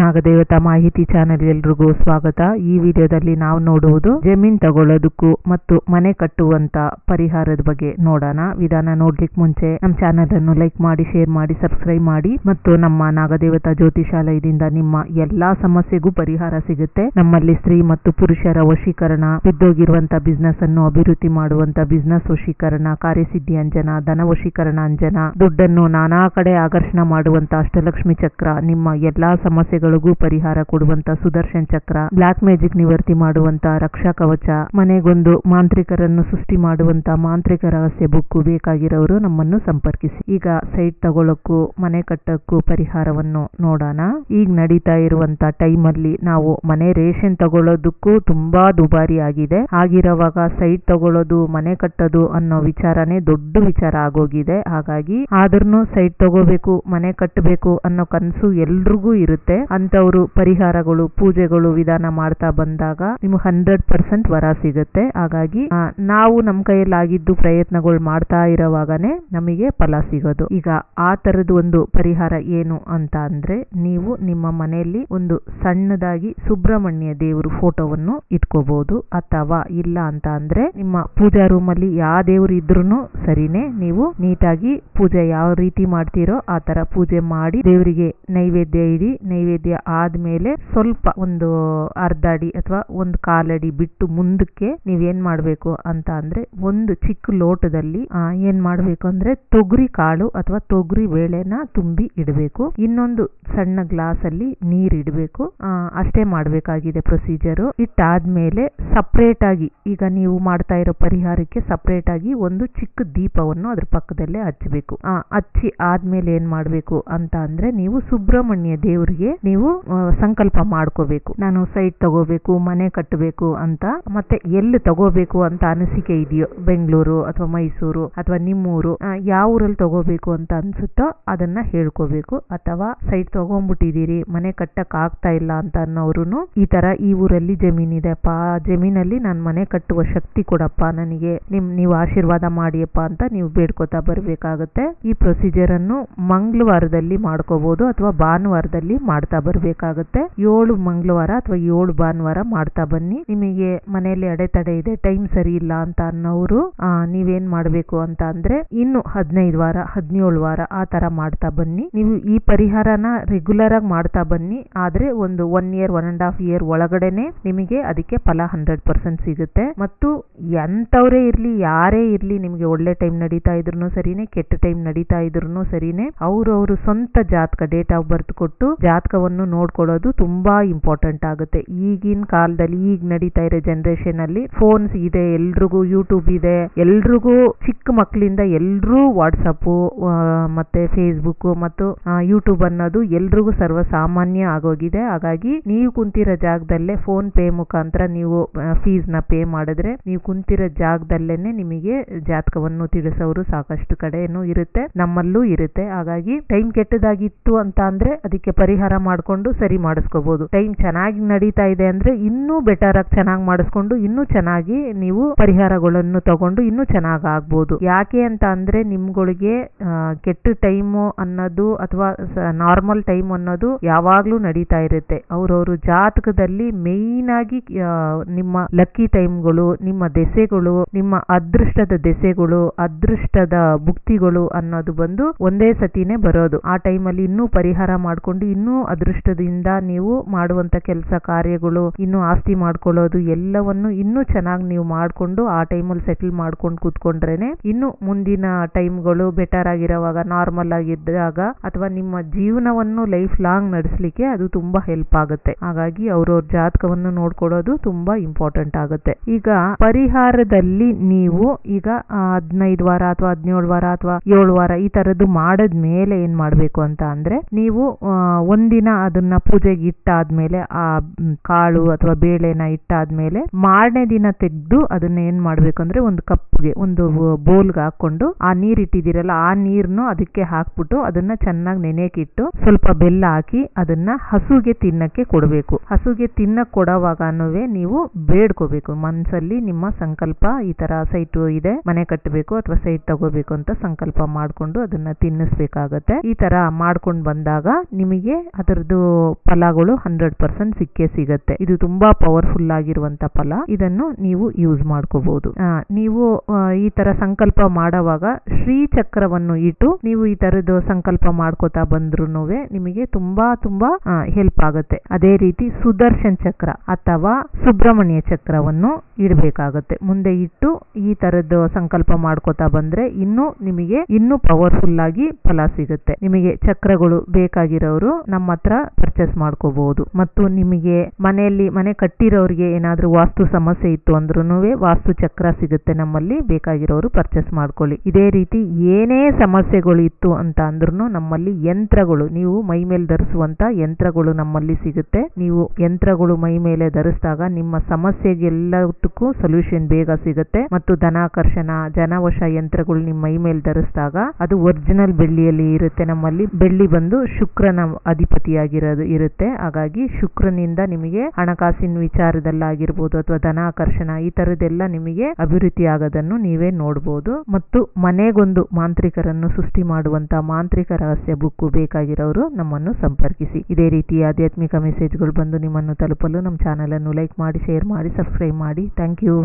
ನಾಗದೇವತಾ ಮಾಹಿತಿ ಚಾನೆಲ್ ಎಲ್ರಿಗೂ ಸ್ವಾಗತ. ಈ ವಿಡಿಯೋದಲ್ಲಿ ನಾವು ನೋಡುವುದು ಜಮೀನ್ ತಗೊಳ್ಳೋದಕ್ಕೂ ಮತ್ತು ಮನೆ ಕಟ್ಟುವಂತ ಪರಿಹಾರದ ಬಗ್ಗೆ ನೋಡೋಣ. ವಿಧಾನ ನೋಡ್ಲಿಕ್ಕೆ ಮುಂಚೆ ನಮ್ಮ ಚಾನೆಲ್ ಅನ್ನು ಲೈಕ್ ಮಾಡಿ, ಶೇರ್ ಮಾಡಿ, ಸಬ್ಸ್ಕ್ರೈಬ್ ಮಾಡಿ ಮತ್ತು ನಮ್ಮ ನಾಗದೇವತಾ ಜ್ಯೋತಿಷಾಲಯದಿಂದ ನಿಮ್ಮ ಎಲ್ಲಾ ಸಮಸ್ಯೆಗೂ ಪರಿಹಾರ ಸಿಗುತ್ತೆ. ನಮ್ಮಲ್ಲಿ ಸ್ತ್ರೀ ಮತ್ತು ಪುರುಷರ ವಶೀಕರಣ, ಬಿದ್ದೋಗಿರುವಂತ ಬಿಸ್ನೆಸ್ ಅನ್ನು ಅಭಿವೃದ್ಧಿ ಮಾಡುವಂತ ಬಿಸ್ನೆಸ್ ವಶೀಕರಣ, ಕಾರ್ಯಸಿದ್ಧಿ ಅಂಜನ, ಧನ ವಶೀಕರಣ ಅಂಜನ, ದುಡ್ಡನ್ನು ನಾನಾ ಕಡೆ ಆಕರ್ಷಣ ಮಾಡುವಂತ ಅಷ್ಟಲಕ್ಷ್ಮಿ ಚಕ್ರ ನಿಮ್ಮ ಎಲ್ಲಾ ಸಮಸ್ಯೆಗಳಿಗೂ ಪರಿಹಾರ ಕೊಡುವಂತ ಸುದರ್ಶನ್ ಚಕ್ರ, ಬ್ಲಾಕ್ ಮ್ಯಾಜಿಕ್ ನಿವರ್ತಿ ಮಾಡುವಂತ ರಕ್ಷಾ ಕವಚ, ಮನೆಗೊಂದು ಮಾಂತ್ರಿಕರನ್ನು ಸೃಷ್ಟಿ ಮಾಡುವಂತ ಮಾಂತ್ರಿಕ ರಹಸ್ಯ ಬುಕ್ ಬೇಕಾಗಿರೋರು ನಮ್ಮನ್ನು ಸಂಪರ್ಕಿಸಿ. ಈಗ ಸೈಟ್ ತಗೊಳ್ಳಕ್ಕೂ ಮನೆ ಕಟ್ಟಕ್ಕೂ ಪರಿಹಾರವನ್ನು ನೋಡೋಣ. ಈಗ ನಡೀತಾ ಇರುವಂತ ಟೈಮ್ ಅಲ್ಲಿ ನಾವು ಮನೆ ರೇಷನ್ ತಗೊಳ್ಳೋದಕ್ಕೂ ತುಂಬಾ ದುಬಾರಿ ಆಗಿದೆ. ಆಗಿರುವಾಗ ಸೈಟ್ ತಗೊಳ್ಳೋದು ಮನೆ ಕಟ್ಟೋದು ಅನ್ನೋ ವಿಚಾರನೇ ದೊಡ್ಡ ವಿಚಾರ ಆಗೋಗಿದೆ. ಹಾಗಾಗಿ ಆದ್ರೂ ಸೈಟ್ ತಗೋಬೇಕು, ಮನೆ ಕಟ್ಟಬೇಕು ಅನ್ನೋ ಕನಸು ಎಲ್ರಿಗೂ ಇರುತ್ತೆ. ಅಂತವ್ರು ಪರಿಹಾರಗಳು, ಪೂಜೆಗಳು, ವಿಧಾನ ಮಾಡ್ತಾ ಬಂದಾಗ ನಿಮ್ಗೆ ಹಂಡ್ರೆಡ್ ಪರ್ಸೆಂಟ್ ವರ ಸಿಗುತ್ತೆ. ಹಾಗಾಗಿ ನಾವು ನಮ್ಮ ಕೈಯಲ್ಲಿ ಆಗಿದ್ದು ಪ್ರಯತ್ನಗಳು ಮಾಡ್ತಾ ಇರುವಾಗನೆ ನಮಗೆ ಫಲ ಸಿಗೋದು. ಈಗ ಆ ತರದ ಒಂದು ಪರಿಹಾರ ಏನು ಅಂತ ಅಂದ್ರೆ, ನೀವು ನಿಮ್ಮ ಮನೆಯಲ್ಲಿ ಒಂದು ಸಣ್ಣದಾಗಿ ಸುಬ್ರಹ್ಮಣ್ಯ ದೇವರು ಫೋಟೋವನ್ನು ಇಟ್ಕೋಬಹುದು ಅಥವಾ ಇಲ್ಲ ಅಂತ ಅಂದ್ರೆ, ನಿಮ್ಮ ಪೂಜಾ ರೂಮ್ ಅಲ್ಲಿ ಯಾವ ದೇವರು ಇದ್ರೂ ಸರಿನೇ, ನೀವು ನೀಟಾಗಿ ಪೂಜೆ ಯಾವ ರೀತಿ ಮಾಡ್ತೀರೋ ಆ ತರ ಪೂಜೆ ಮಾಡಿ ದೇವರಿಗೆ ನೈವೇದ್ಯ ಇಡಿ, ನೈವೇದ್ಯ ಆದ್ಮೇಲೆ ಸ್ವಲ್ಪ ಒಂದು ಅರ್ಧ ಅಡಿ ಅಥವಾ ಒಂದು ಕಾಲಡಿ ಬಿಟ್ಟು ಮುಂದಕ್ಕೆ ನೀವೇನ್ ಮಾಡ್ಬೇಕು ಅಂತ ಅಂದ್ರೆ ಒಂದು ಚಿಕ್ಕ ಲೋಟದಲ್ಲಿ ಏನ್ ಮಾಡ್ಬೇಕು ಅಂದ್ರೆ ತೊಗರಿ ಕಾಳು ಅಥವಾ ತೊಗರಿ ಬೇಳೆನ ತುಂಬಿ ಇಡಬೇಕು. ಇನ್ನೊಂದು ಸಣ್ಣ ಗ್ಲಾಸ್ ಅಲ್ಲಿ ನೀರ್ ಇಡಬೇಕು. ಅಷ್ಟೇ ಮಾಡ್ಬೇಕಾಗಿದೆ ಪ್ರೊಸೀಜರ್. ಇಟ್ಟಾದ್ಮೇಲೆ ಸಪ್ರೇಟ್ ಆಗಿ ಈಗ ನೀವು ಮಾಡ್ತಾ ಇರೋ ಪರಿಹಾರಕ್ಕೆ ಸಪ್ರೇಟ್ ಆಗಿ ಒಂದು ಚಿಕ್ಕ ದೀಪವನ್ನು ಅದ್ರ ಪಕ್ಕದಲ್ಲೇ ಹಚ್ಚಬೇಕು ಹಚ್ಚಿ ಆದ್ಮೇಲೆ ಏನ್ ಮಾಡ್ಬೇಕು ಅಂತ ಅಂದ್ರೆ ನೀವು ಸುಬ್ರಹ್ಮಣ್ಯ ದೇವರಿಗೆ ನೀವು ಸಂಕಲ್ಪ ಮಾಡ್ಕೋಬೇಕು. ನಾನು ಸೈಟ್ ತಗೋಬೇಕು, ಮನೆ ಕಟ್ಟಬೇಕು ಅಂತ, ಮತ್ತೆ ಎಲ್ಲಿ ತಗೋಬೇಕು ಅಂತ ಅನಿಸಿಕೆ ಇದೆಯೋ, ಬೆಂಗಳೂರು ಅಥವಾ ಮೈಸೂರು ಅಥವಾ ನಿಮ್ಮೂರು ಯಾವ ಊರಲ್ಲಿ ತಗೋಬೇಕು ಅಂತ ಅನ್ಸುತ್ತೋ ಅದನ್ನ ಹೇಳ್ಕೋಬೇಕು. ಅಥವಾ ಸೈಟ್ ತಗೊಂಡ್ಬಿಟ್ಟಿದ್ದೀರಿ, ಮನೆ ಕಟ್ಟಕ್ ಆಗ್ತಾ ಇಲ್ಲ ಅಂತ ಅನ್ನೋರು ಈ ತರ ಈ ಊರಲ್ಲಿ ಜಮೀನಿದೆಪ್ಪ ಆ ಜಮೀನಲ್ಲಿ ನಾನು ಮನೆ ಕಟ್ಟುವ ಶಕ್ತಿ ಕೊಡಪ್ಪ ನನಗೆ. ನಿಮ್, ನೀವು ಆಶೀರ್ವಾದ ಮಾಡಿಯಪ್ಪ ಅಂತ ನೀವು ಬೇಡ್ಕೋತಾ ಬರಬೇಕಾಗುತ್ತೆ. ಈ ಪ್ರೊಸೀಜರ್ ಅನ್ನು ಮಂಗಳವಾರದಲ್ಲಿ ಮಾಡ್ಕೋಬಹುದು ಅಥವಾ ಭಾನುವಾರದಲ್ಲಿ ಮಾಡ್ತಾ ಬರಬೇಕಾಗುತ್ತೆ. ಏಳು ಮಂಗಳವಾರ ಅಥವಾ ಏಳು ಭಾನುವಾರ ಮಾಡ್ತಾ ಬನ್ನಿ. ನಿಮಗೆ ಮನೆಯಲ್ಲಿ ಅಡೆತಡೆ ಇದೆ ಟೈಮ್ ಸರಿ ಇಲ್ಲ ಅಂತ ಅನ್ನೋರು ನೀವೇನ್ ಮಾಡ್ಬೇಕು ಅಂತ ಅಂದ್ರೆ ಇನ್ನು ಹದಿನೈದು ವಾರ, ಹದಿನೇಳು ವಾರ ಆ ತರ ಮಾಡ್ತಾ ಬನ್ನಿ. ನೀವು ಈ ಪರಿಹಾರನ ರೆಗ್ಯುಲರ್ ಆಗಿ ಮಾಡ್ತಾ ಬನ್ನಿ. ಆದ್ರೆ ಒಂದು one year one and half year ಒಳಗಡೆನೆ ನಿಮಗೆ ಅದಕ್ಕೆ ಫಲ ಹಂಡ್ರೆಡ್ ಪರ್ಸೆಂಟ್ ಸಿಗುತ್ತೆ. ಮತ್ತು ಎಂತವರೇ ಇರ್ಲಿ, ಯಾರೇ ಇರ್ಲಿ ನಿಮಗೆ ಒಳ್ಳೆ ಟೈಮ್ ನಡೀತಾ ಇದ್ರು ಸರಿನೇ, ಕೆಟ್ಟ ಟೈಮ್ ನಡೀತಾ ಇದ್ರು ಸರಿನೇ, ಅವ್ರವ್ರ ಸ್ವಂತ ಜಾತಕ ಡೇಟ್ ಆಫ್ ಬರ್ತ್ ಕೊಟ್ಟು ಜಾತಕವನ್ನು ನೋಡ್ಕೊಳ್ಳೋದು ತುಂಬಾ ಇಂಪಾರ್ಟೆಂಟ್ ಆಗುತ್ತೆ. ಈಗಿನ ಕಾಲದಲ್ಲಿ ಈಗ ನಡೀತಾ ಇರೋ ಜನರೇಷನ್ ಅಲ್ಲಿ ಫೋನ್ಸ್ ಇದೆ, ಎಲ್ರಿಗೂ ಯೂಟ್ಯೂಬ್ ಇದೆ, ಎಲ್ರಿಗೂ ಚಿಕ್ಕ ಮಕ್ಕಳಿಂದ ಎಲ್ರೂ ವಾಟ್ಸಪ್ ಮತ್ತೆ ಫೇಸ್ಬುಕ್ ಮತ್ತು ಯೂಟ್ಯೂಬ್ ಅನ್ನೋದು ಎಲ್ರಿಗೂ ಸರ್ವಸಾಮಾನ್ಯ ಆಗೋಗಿದೆ. ಹಾಗಾಗಿ ನೀವು ಕುಂತಿರೋ ಜಾಗದಲ್ಲೇ ಫೋನ್ ಪೇ ಮುಖಾಂತರ ನೀವು ಫೀಸ್ನ ಪೇ ಮಾಡಿದ್ರೆ ನೀವು ಕುಂತಿರೋ ಜಾಗದಲ್ಲೇನೆ ನಿಮಗೆ ಜಾತಕವನ್ನು ತಿಳಿಸೋರು ಸಾಕಷ್ಟು ಕಡೆನೂ ಇರುತ್ತೆ, ನಮ್ಮಲ್ಲೂ ಇರುತ್ತೆ. ಹಾಗಾಗಿ ಟೈಮ್ ಕೆಟ್ಟದಾಗಿತ್ತು ಅಂತ ಅಂದ್ರೆ ಅದಕ್ಕೆ ಪರಿಹಾರ ಮಾಡ್ಕೊಂಡು ಸರಿ ಮಾಡಿಸ್ಕೋಬಹುದು ಟೈಮ್ ಚೆನ್ನಾಗಿ ನಡೀತಾ ಇದೆ ಅಂದ್ರೆ ಇನ್ನೂ ಬೆಟರ್ ಆಗಿ ಚೆನ್ನಾಗಿ ಮಾಡಿಸ್ಕೊಂಡು ಇನ್ನೂ ಚೆನ್ನಾಗಿ ನೀವು ಪರಿಹಾರಗಳನ್ನು ತಗೊಂಡು ಇನ್ನೂ ಚೆನ್ನಾಗಿ ಆಗ್ಬೋದು. ಯಾಕೆ ಅಂತ ಅಂದ್ರೆ ನಿಮ್ಗಳಿಗೆ ಕೆಟ್ಟ ಟೈಮು ಅನ್ನೋದು ಅಥವಾ ನಾರ್ಮಲ್ ಟೈಮ್ ಅನ್ನೋದು ಯಾವಾಗ್ಲೂ ನಡೀತಾ ಇರುತ್ತೆ. ಅವ್ರವ್ರ ಜಾತಕದಲ್ಲಿ ಮೇಯ್ನ್ ಆಗಿ ನಿಮ್ಮ ಲಕ್ಕಿ ಟೈಮ್ಗಳು ನಿಮ್ಮ ದೆಸೆಗಳು, ನಿಮ್ಮ ಅದೃಷ್ಟದ ದೆಸೆಗಳು, ಅದೃಷ್ಟದ ಭುಕ್ತಿಗಳು ಅನ್ನೋದು ಬಂದು ಒಂದೇ ಸತಿನೇ ಬರೋದು. ಆ ಟೈಮಲ್ಲಿ ಇನ್ನೂ ಪರಿಹಾರ ಮಾಡ್ಕೊಂಡು ಇನ್ನೂ ಅದೃಷ್ಟದಿಂದ ನೀವು ಮಾಡುವಂತ ಕೆಲಸ ಕಾರ್ಯಗಳು, ಇನ್ನು ಆಸ್ತಿ ಮಾಡ್ಕೊಳ್ಳೋದು ಎಲ್ಲವನ್ನು ಇನ್ನೂ ಚೆನ್ನಾಗಿ ನೀವು ಮಾಡ್ಕೊಂಡು ಆ ಟೈಮಲ್ಲಿ ಸೆಟಲ್ ಮಾಡ್ಕೊಂಡು ಕೂತ್ಕೊಂಡ್ರೇನೆ ಇನ್ನು ಮುಂದಿನ ಟೈಮ್ಗಳು ಬೆಟರ್ ಆಗಿರೋವಾಗ, ನಾರ್ಮಲ್ ಆಗಿದ್ದಾಗ ಅಥವಾ ನಿಮ್ಮ ಜೀವನವನ್ನು ಲೈಫ್ ಲಾಂಗ್ ನಡೆಸಲಿಕ್ಕೆ ಅದು ತುಂಬಾ ಹೆಲ್ಪ್ ಆಗುತ್ತೆ. ಹಾಗಾಗಿ ಅವ್ರವ್ರ ಜಾತಕವನ್ನು ನೋಡ್ಕೊಳ್ಳೋದು ತುಂಬಾ ಇಂಪಾರ್ಟೆಂಟ್ ಆಗುತ್ತೆ. ಈಗ ಪರಿಹಾರದಲ್ಲಿ ನೀವು ಈಗ ಹದಿನೈದು ವಾರ ಅಥವಾ ಹದಿನೇಳು ವಾರ ಅಥವಾ ಏಳು ವಾರ ಈ ತರದ್ದು ಮಾಡದ್ಮೇಲೆ ಏನ್ ಮಾಡ್ಬೇಕು ಅಂತ ಅಂದ್ರೆ, ನೀವು ಒಂದಿನ ಅದನ್ನ ಪೂಜೆಗೆ ಇಟ್ಟಾದ್ಮೇಲೆ ಆ ಕಾಳು ಅಥವಾ ಬೇಳೆನ ಇಟ್ಟಾದ್ಮೇಲೆ ಮಾರನೇ ದಿನ ತೆಗೆದು ಅದನ್ನ ಏನ್ ಮಾಡ್ಬೇಕು ಅಂದ್ರೆ ಒಂದು ಕಪ್ಗೆ, ಒಂದು ಬೋಲ್ಗೆ ಹಾಕೊಂಡು ಆ ನೀರ್ ಇಟ್ಟಿದ್ದೀರಲ್ಲ ಆ ನೀರ್ನು ಅದಕ್ಕೆ ಹಾಕ್ಬಿಟ್ಟು ಅದನ್ನ ಚೆನ್ನಾಗಿ ನೆನೆಕಿಟ್ಟು ಸ್ವಲ್ಪ ಬೆಲ್ಲ ಹಾಕಿ ಅದನ್ನ ಹಸುಗೆ ತಿನ್ನಕ್ಕೆ ಕೊಡಬೇಕು. ಹಸುಗೆ ತಿನ್ನ ಕೊಡೋವಾಗನೂ ನೀವು ಬೇಡ್ಕೋಬೇಕು. ಮನ್ಸಲ್ಲಿ ನಿಮ್ಮ ಸಂಕಲ್ಪ ಈ ತರ ಸೈಟ್ ಇದೆ, ಮನೆ ಕಟ್ಟಬೇಕು ಅಥವಾ ಸೈಟ್ ತಗೋಬೇಕು ಅಂತ ಸಂಕಲ್ಪ ಮಾಡ್ಕೊಂಡು ಅದನ್ನ ತಿನ್ನಿಸ್ಬೇಕಾಗತ್ತೆ. ಈ ತರ ಮಾಡ್ಕೊಂಡು ಬಂದಾಗ ನಿಮಗೆ ಅದರ ತರದ್ದು ಫಲಗಳು ಹಂಡ್ರೆಡ್ ಪರ್ಸೆಂಟ್ ಸಿಕ್ಕೇ ಸಿಗತ್ತೆ. ಇದು ತುಂಬಾ ಪವರ್ಫುಲ್ ಆಗಿರುವಂತ ಫಲ. ಇದನ್ನು ನೀವು ಯೂಸ್ ಮಾಡ್ಕೋಬಹುದು ನೀವು ಈ ತರ ಸಂಕಲ್ಪ ಮಾಡುವಾಗ ಶ್ರೀ ಚಕ್ರವನ್ನು ಇಟ್ಟು ನೀವು ಈ ತರದ್ದು ಸಂಕಲ್ಪ ಮಾಡ್ಕೋತಾ ಬಂದ್ರು ನಿಮಗೆ ತುಂಬಾ ತುಂಬಾ ಹೆಲ್ಪ್ ಆಗುತ್ತೆ. ಅದೇ ರೀತಿ ಸುದರ್ಶನ್ ಚಕ್ರ ಅಥವಾ ಸುಬ್ರಹ್ಮಣ್ಯ ಚಕ್ರವನ್ನು ಇಡಬೇಕಾಗತ್ತೆ. ಮುಂದೆ ಇಟ್ಟು ಈ ತರದ್ದು ಸಂಕಲ್ಪ ಮಾಡ್ಕೋತಾ ಬಂದ್ರೆ ಇನ್ನು ನಿಮಗೆ ಇನ್ನೂ ಪವರ್ಫುಲ್ ಆಗಿ ಫಲ ಸಿಗುತ್ತೆ. ನಿಮಗೆ ಚಕ್ರಗಳು ಬೇಕಾಗಿರೋರು ನಮ್ಮ ಹತ್ರ ಪರ್ಚೇಸ್ ಮಾಡ್ಕೋಬಹುದು ಮತ್ತು ನಿಮಗೆ ಮನೆಯಲ್ಲಿ ಮನೆ ಕಟ್ಟಿರೋರಿಗೆ ಏನಾದರೂ ವಾಸ್ತು ಸಮಸ್ಯೆ ಇತ್ತು ಅಂದ್ರೂ ವಾಸ್ತು ಚಕ್ರ ಸಿಗುತ್ತೆ ನಮ್ಮಲ್ಲಿ, ಬೇಕಾಗಿರೋರು ಪರ್ಚೇಸ್ ಮಾಡ್ಕೊಳ್ಳಿ. ಇದೇ ರೀತಿ ಏನೇ ಸಮಸ್ಯೆಗಳು ಇತ್ತು ಅಂತ ಅಂದ್ರೂ ನಮ್ಮಲ್ಲಿ ಯಂತ್ರಗಳು, ನೀವು ಮೈ ಮೇಲೆ ಧರಿಸುವಂತ ಯಂತ್ರಗಳು ನಮ್ಮಲ್ಲಿ ಸಿಗುತ್ತೆ. ನೀವು ಯಂತ್ರಗಳು ಮೈ ಮೇಲೆ ಧರಿಸಿದಾಗ ನಿಮ್ಮ ಸಮಸ್ಯೆಗೆಲ್ಲದಕ್ಕೂ ಸೊಲ್ಯೂಷನ್ ಬೇಗ ಸಿಗುತ್ತೆ. ಮತ್ತು ಧನಾಕರ್ಷಣ, ಜನವಶ ಯಂತ್ರಗಳು ನಿಮ್ಮ ಮೈ ಮೇಲೆ ಧರಿಸಿದಾಗ ಅದು ಒರಿಜಿನಲ್ ಬೆಳ್ಳಿಯಲ್ಲಿ ಇರುತ್ತೆ. ನಮ್ಮಲ್ಲಿ ಬೆಳ್ಳಿ ಬಂದು ಶುಕ್ರನ ಅಧಿಪತಿಯಾಗಿರೋದು, ಇರುತ್ತೆ. ಹಾಗಾಗಿ ಶುಕ್ರನಿಂದ ನಿಮಗೆ ಹಣಕಾಸಿನ ವಿಚಾರದಲ್ಲಾಗಿರ್ಬೋದು ಅಥವಾ ಧನಾಕರ್ಷಣ, ಈ ತರದೆಲ್ಲ ನಿಮಗೆ ಅಭಿವೃದ್ಧಿ ಆಗೋದನ್ನು ನೀವೇ ನೋಡಬಹುದು ಮತ್ತು ಮನೆಗೊಂದು ಮಾಂತ್ರಿಕರನ್ನು ಸೃಷ್ಟಿ ಮಾಡುವಂತ ಮಾಂತ್ರಿಕ ರಹಸ್ಯ ಬುಕ್ ಬೇಕಾಗಿರೋರು ನಮ್ಮನ್ನು ಸಂಪರ್ಕಿಸಿ. ಇದೇ ರೀತಿ ಆಧ್ಯಾತ್ಮಿಕ ಮೆಸೇಜ್ಗಳು ಬಂದು ನಿಮ್ಮನ್ನು ತಲುಪಲು ನಮ್ಮ ಚಾನೆಲ್ ಅನ್ನು ಲೈಕ್ ಮಾಡಿ ಶೇರ್ ಮಾಡಿ ಸಬ್ಸ್ಕ್ರೈಬ್ ಮಾಡಿ. Thank you